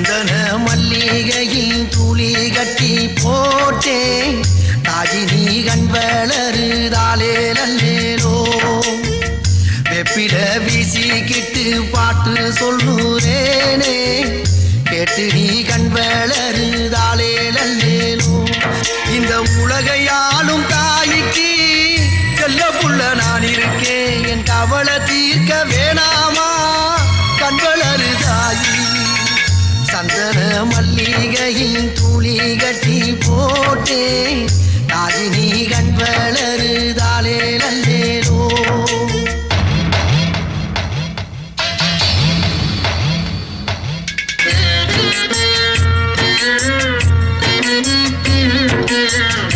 சந்தன மல்லிகையில் துளி கட்டி போட்டே தாஜினி கண் வளருதாலே வெப்பிட வெப்பில வீசிக்கிட்டு பாட்டு சொல்லுறேனே. கேட்டு நீ கண் வளருதாலே இந்த உலகையாளும் தாய்க்கு செல்ல புள்ள நான் இருக்கேன். என் கவலை தீர்க்க சந்தன மல்லிகையின் துளி கட்டி போட்டே நாதினி கண் வளருதாலே நல்லேரோ Yeah. Mm-hmm.